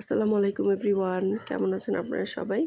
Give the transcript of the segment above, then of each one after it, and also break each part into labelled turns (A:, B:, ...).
A: আসসালামু আলাইকুম এভরিওয়ান। কেমন আছেন আপনারা সবাই?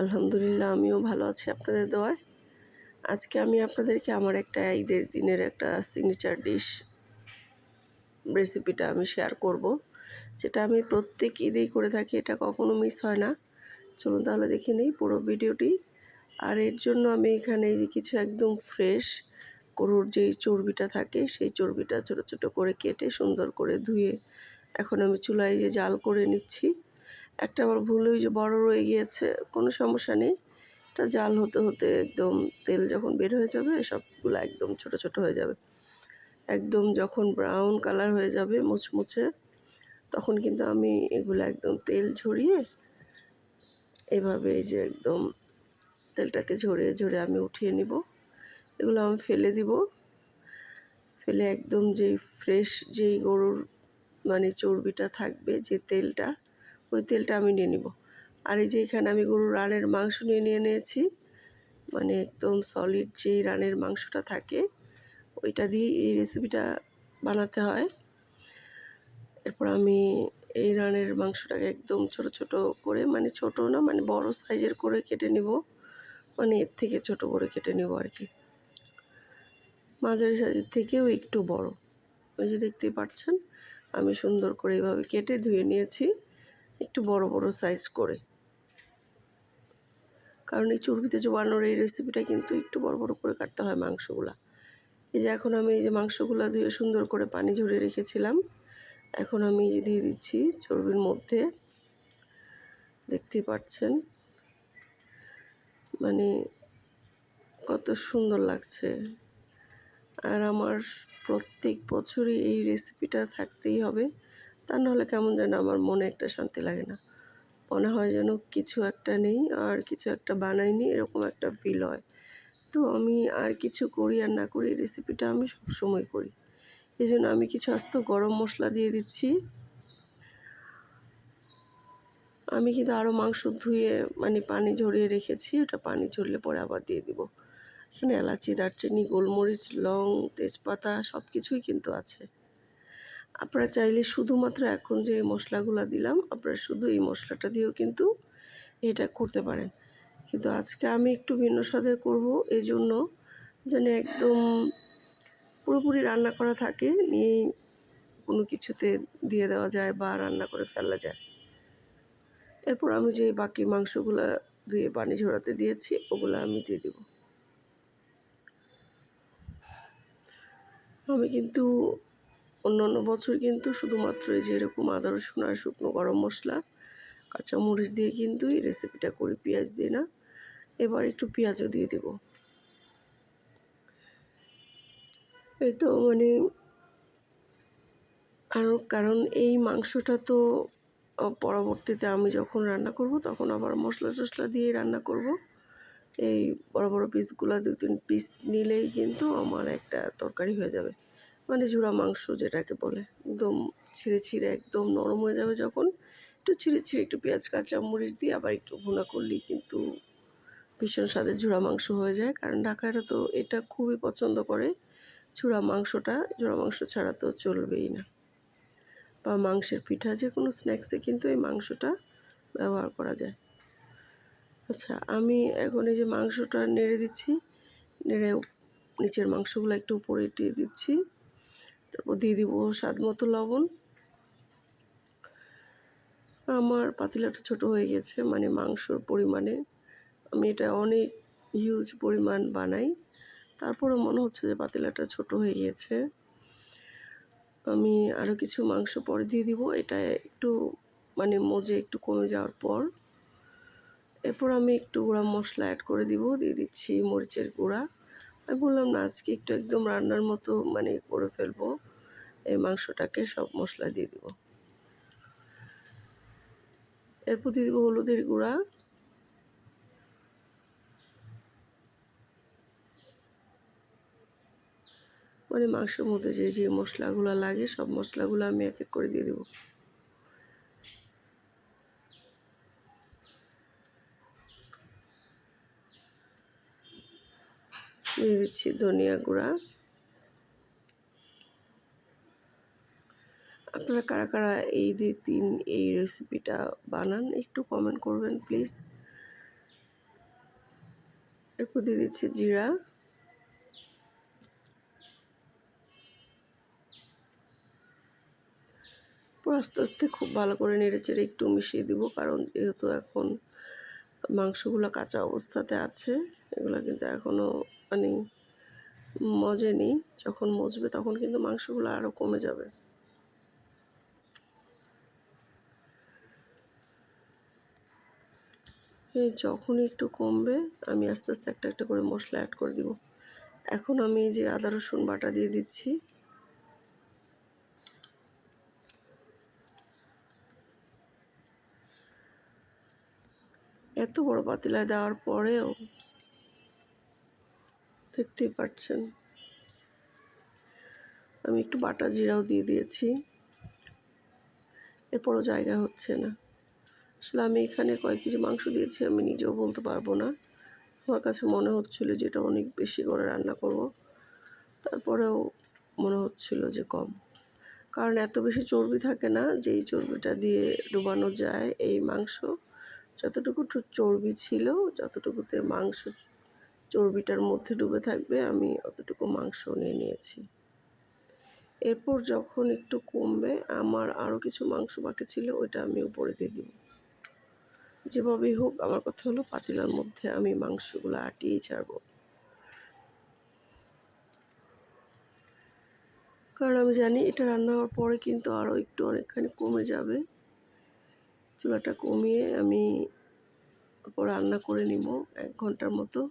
A: আলহামদুলিল্লাহ, আমিও ভালো আছি আপনাদের দোয়ায়। আজকে আমি আপনাদেরকে আমার একটা ঈদের দিনের একটা সিগনেচার ডিশ রেসিপিটা আমি শেয়ার করব। যেটা আমি প্রত্যেক ঈদেই করে থাকি, এটা কখনো মিস হয় না। চলুন তাহলে দেখে নিই পুরো ভিডিওটি। আর এর জন্য আমি এখানে এই যে কিছু একদম ফ্রেশ গরুর যেই চর্বিটা থাকে, সেই চর্বিটা ছোট ছোট করে কেটে সুন্দর করে ধুয়ে এখন আমি চুলায় যে জাল করে নিচ্ছি। একটা আবার ভুল ওই যে বড় রয়ে গিয়েছে, কোনো সমস্যা নেই। এটা জাল হতে হতে একদম তেল যখন বের হয়ে যাবে, সবগুলো একদম ছোট ছোট হয়ে যাবে। একদম যখন ব্রাউন কালার হয়ে যাবে মুচমুচে তখন কিন্তু আমি এগুলো একদম তেল ঝরিয়ে, এভাবে এই যে একদম তেলটাকে ঝরিয়ে ঝরিয়ে আমি উঠিয়ে নিব। এগুলো আমি ফেলে দিব। ফেলে একদম যেই ফ্রেশ যেই গরুর মানে চর্বিটা থাকবে যে তেলটা, ওই তেলটা আমি নিয়ে নিব। আর এই যে এখানে আমি গরুর রানের মাংস নিয়ে নিয়ে নিয়েছি মানে একদম সলিড যেই রানের মাংসটা থাকে, ওইটা দিয়ে এই রেসিপিটা বানাতে হয়। এরপর আমি এই রানের মাংসটাকে একদম ছোট ছোট করে মানে ছোট না মানে বড় সাইজের করে কেটে নিব মানে এর থেকে ছোট করে কেটে নেব আর কি। মাঝারি সাইজের থেকেও একটু বড়। ওই যে দেখতেই পাচ্ছেন আমি সুন্দর করে এইভাবে কেটে ধুয়ে নিয়েছি, একটু বড় বড় সাইজ করে। কারণ এই চর্বিতে যে বানানোর এই রেসিপিটা কিন্তু একটু বড় বড় করে কাটতে হয় মাংসগুলা। এই যে এখন আমি এই যে মাংসগুলা ধুয়ে সুন্দর করে পানি ঝরিয়ে রেখেছিলাম, এখন আমি দিয়ে দিচ্ছি চর্বির মধ্যে। দেখতেই পাচ্ছেন? মানে কত সুন্দর লাগছে। আর আমার প্রত্যেক বছরই এই রেসিপিটা থাকতেই হবে। তা নাহলে কেমন যেন আমার মনে একটা শান্তি লাগে না। মনে হয় যেন কিছু একটা নেই আর কিছু একটা বানাইনি, এরকম একটা ফিল হয়। তো আমি আর কিছু করি আর না করি রেসিপিটা আমি সবসময় করি। এই জন্য আমি কিছু আস্ত গরম মশলা দিয়ে দিচ্ছি। আমি কিন্তু আরও মাংস ধুয়ে মানে পানি ঝরিয়ে রেখেছি, ওটা পানি ঝরলে পরে আবার দিয়ে দিব। এখানে এলাচি, দারচিনি, গোলমরিচ, লং, তেজপাতা সব কিছুই কিন্তু আছে। আপনারা চাইলে শুধুমাত্র এখন যে মশলাগুলো দিলাম, আপনারা শুধু এই মশলাটা দিয়েও কিন্তু এটা করতে পারেন। কিন্তু আজকে আমি একটু ভিন্ন স্বাদের করব এই জন্য যেন একদম পুরোপুরি রান্না করা থাকে নিয়েই কোনো কিছুতে দিয়ে দেওয়া যায় বা রান্না করে ফেলা যায়। এরপর আমি যে বাকি মাংসগুলো দিয়ে পানি ঝরাতে দিয়েছি, ওগুলো আমি দিয়ে দেবো। আমি কিন্তু অন্য অন্য বছর কিন্তু শুধুমাত্র এই যে এরকম আদা, রসুন আর শুকনো গরম মশলা, কাঁচামরিচ দিয়ে কিন্তু এই রেসিপিটা করি, পেঁয়াজ দিয়ে না। এবার একটু পেঁয়াজও দিয়ে দেব। এই তো মানে আর কারণ এই মাংসটা তো পরবর্তীতে আমি যখন রান্না করব তখন আবার মশলা টশলা দিয়ে রান্না করব। এই বড় বড় পিসগুলো দু তিন পিস নিলেই কিন্তু আমার একটা তরকারি হয়ে যাবে। মানে ঝুড়া মাংস যেটাকে বলে। একদম ছিঁড়ে ছিঁড়ে একদম নরম হয়ে যাবে যখন। একটু ছিঁড়ে ছিঁড়ে একটু পেঁয়াজ, কাঁচা মরিচ দিয়ে আবার একটু ভুনা করলেই কিন্তু ভীষণ স্বাদের ঝুড়া মাংস হয়ে যায়। কারণ ঢাকারা তো এটা খুবই পছন্দ করে। ঝুড়া মাংসটা, ঝুড়া মাংস ছাড়া তো চলবেই না। বা মাংসের পিঠা যে কোনো স্ন্যাক্সে কিন্তু এই মাংসটা ব্যবহার করা যায়। আচ্ছা আমি এখন এই যে মাংসটা নেড়ে দিচ্ছি, নেড়ে নিচের মাংসগুলো একটু উপরে দিয়ে দিচ্ছি। তারপর দিয়ে দিব স্বাদ মতো লবণ। আমার পাতিলাটা ছোট হয়ে গেছে মানে মাংসর পরিমাণে। আমি এটা অনেক হিউজ পরিমাণ বানাই। তারপরও মনে হচ্ছে যে পাতিলাটা ছোট হয়ে গেছে। আমি আরও কিছু মাংস পরে দিয়ে দিব। এটা একটু মানে মজে একটু কমে যাওয়ার পর। এরপর আমি একটু গুঁড়া মশলা অ্যাড করে দিব, দিয়ে দিচ্ছি মরিচের গুঁড়া। আমি বললাম না, আজকে একটু একদম রান্নার মতো মানে করে ফেলব, এই মাংসটাকে সব মশলা দিয়ে দিব। এরপর দিয়ে দিব হলুদের গুঁড়া। মানে মাংসের মধ্যে যে যে মশলাগুলো লাগে, সব মশলাগুলো আমি এক এক করে দিয়ে দেবো। দিয়ে দিচ্ছি ধনিয়া গুঁড়া। আপনারা কারা কারা এই যে দিন এই রেসিপিটা বানান একটু কমেন্ট করবেন প্লিজ এরপর দিয়ে দিচ্ছি জিরা। আস্তে আস্তে খুব ভালো করে নেড়ে চেড়ে একটু মিশিয়ে দিব, কারণ যেহেতু এখন মাংসগুলো কাঁচা অবস্থাতে আছে, এগুলো কিন্তু এখনও মানে মজেনি যখন মজবে তখন কিন্তু মাংসগুলো আরও কমে যাবে। যখনই একটু কমবে, আমি আস্তে আস্তে একটা একটা করে মশলা অ্যাড করে দিব। এখন আমি যে আদা, রসুন বাটা দিয়ে দিচ্ছি। এত বড় পাতিলায় দেওয়ার পরেও দেখতেই পাচ্ছেন আমি একটু বাটা জিরাও দিয়ে দিয়েছি। এরপরও জায়গা হচ্ছে না। আসলে আমি এখানে কয়েক কেজি মাংস দিয়েছি, আমি নিজেও বলতে পারব না। আমার কাছে মনে হচ্ছিল যে এটা অনেক বেশি করে রান্না করব। তারপরেও মনে হচ্ছিল যে কম। কারণ এত বেশি চর্বি থাকে না, যেই চর্বিটা দিয়ে ডুবানো যায় এই মাংস। যতটুকু চর্বি ছিল, যতটুকুতে মাংস চর্বিটার মধ্যে ডুবে থাকবে, আমি অতটুকু মাংস নিয়ে নিয়েছি। এরপর যখন একটু কমবে, আমার আরও কিছু মাংস বাকি ছিল, ওইটা আমি উপরে দিয়ে দিব। যেভাবেই হোক, আমার কথা হলো, পাতিলার মধ্যে আমি মাংসগুলো আটিয়েই ছাড়ব। কারণ আমি জানি, এটা রান্না হওয়ার পরে কিন্তু আরও একটু অনেকখানি কমে যাবে। চুলাটা কমিয়ে আমি রান্না করে নিব এক ঘণ্টার মতো।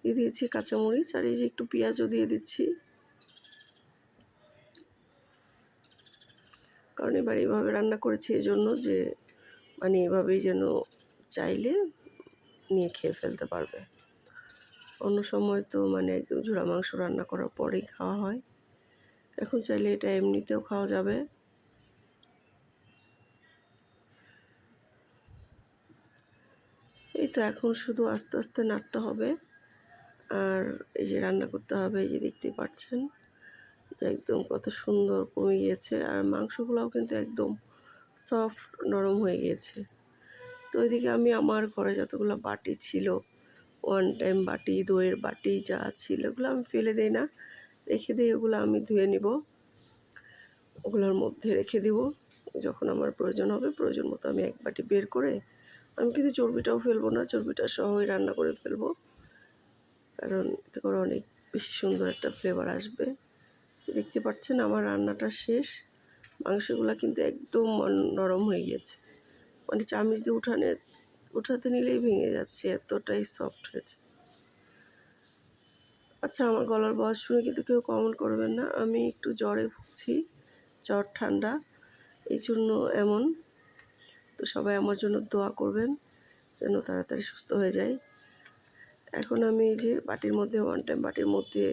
A: দিয়ে দিয়েছি কাঁচামরিচ, আর এই যে একটু পেঁয়াজও দিয়ে দিচ্ছি। কারণ এবার এইভাবে রান্না করেছি এই জন্য যে মানে এভাবেই যেন চাইলে নিয়ে খেয়ে ফেলতে পারবে। অন্য সময় তো মানে একদম ঝোড়া মাংস রান্না করার পরেই খাওয়া হয়। এখন চাইলে এটা এমনিতেও খাওয়া যাবে। এই তো এখন শুধু আস্তে আস্তে নাড়তে হবে। আর এই যে রান্না করতে হবে, এই যে দেখতেই পাচ্ছেন একদম কত সুন্দর কমে গিয়েছে। আর মাংসগুলোও কিন্তু একদম সফট নরম হয়ে গিয়েছে। তো ওইদিকে আমি আমার ঘরে যতগুলো বাটি ছিল ওয়ান টাইম বাটি, দইয়ের বাটি যা ছিল ওগুলো আমি ফেলে দিই না। রেখে দিই, ওগুলো আমি ধুয়ে নিব। ওগুলোর মধ্যে রেখে দিব। যখন আমার প্রয়োজন হবে, প্রয়োজন মতো আমি এক বাটি বের করে, আমি কিন্তু চর্বিটাও ফেলব না, চর্বিটা সহই রান্না করে ফেলব। কারণ এতে করে অনেক বেশি সুন্দর একটা ফ্লেভার আসবে। দেখতে পাচ্ছেন আমার রান্নাটা শেষ। মাংসগুলো কিন্তু একদম নরম হয়ে গিয়েছে মানে চামিচ দিয়ে উঠানে, উঠাতে নিলেই ভেঙে যাচ্ছে, এতটাই সফট হয়েছে। আচ্ছা আমার গলার বয়স শুনে কিন্তু কেউ কমেন্ট করবেন না। আমি একটু জ্বরে ভুগছি, জ্বর ঠান্ডা এই জন্য এমন। তো সবাই আমার জন্য দোয়া করবেন, যেন তাড়াতাড়ি সুস্থ হয়ে যায়। এখন আমি এই যে বাটির মধ্যে ওয়ান টাইম বাটির মধ্যে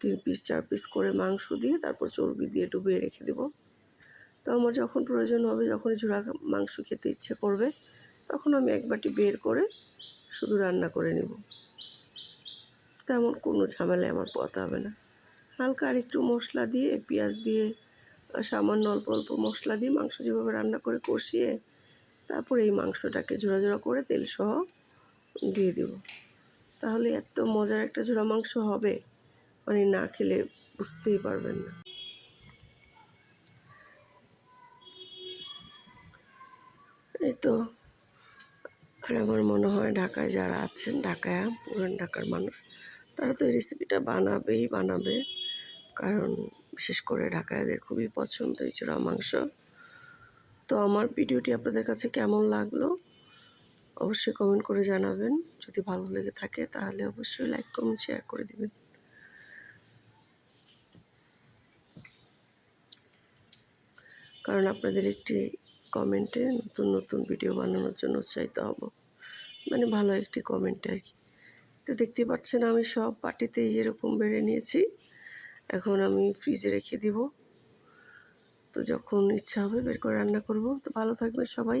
A: তিন পিস চার পিস করে মাংস দিয়ে তারপর চর্বি দিয়ে ডুবিয়ে রেখে দেব। তো আমার যখন প্রয়োজন হবে যখন ঝুড়া মাংস খেতে ইচ্ছে করবে, তখন আমি এক বাটি বের করে শুধু রান্না করে নেব। তেমন কোনো ঝামেলায় আমার পথ হবে না। হালকা আর একটু মশলা দিয়ে, পেঁয়াজ দিয়ে, সামান্য অল্প অল্প মশলা দিয়ে মাংস যেভাবে রান্না করে কষিয়ে তারপর এই মাংসটাকে ঝোড়া ঝোড়া করে তেল সহ দিয়ে দেব। তাহলে এত মজার একটা ঝোড়া মাংস হবে মানে না খেলে বুঝতেই পারবেন না। এই তো, আর আমার মনে হয় ঢাকায় যারা আছেন, ঢাকায়, পুরান ঢাকার মানুষ, তারা তো এই রেসিপিটা বানাবেই বানাবে। কারণ বিশেষ করে ঢাকায়দের খুবই পছন্দ এই চূড়া মাংস। তো আমার ভিডিওটি আপনাদের কাছে কেমন লাগল? অবশ্যই কমেন্ট করে জানাবেন। যদি ভালো লেগে থাকে, তাহলে অবশ্যই লাইক কমেন্ট শেয়ার করে দিবেন। কারণ আপনাদের একটি কমেন্টে নতুন নতুন ভিডিও বানানোর জন্য উৎসাহিত হব। মানে ভালো একটি কমেন্টে আর কি। তো দেখতে পাচ্ছেন, আমি সব বাটিতেই যেরকম বেড়ে নিয়েছি, এখন আমি ফ্রিজে রেখে দিব। তো যখন ইচ্ছা হবে, বের করে রান্না করব। তো ভালো থাকবেন সবাই।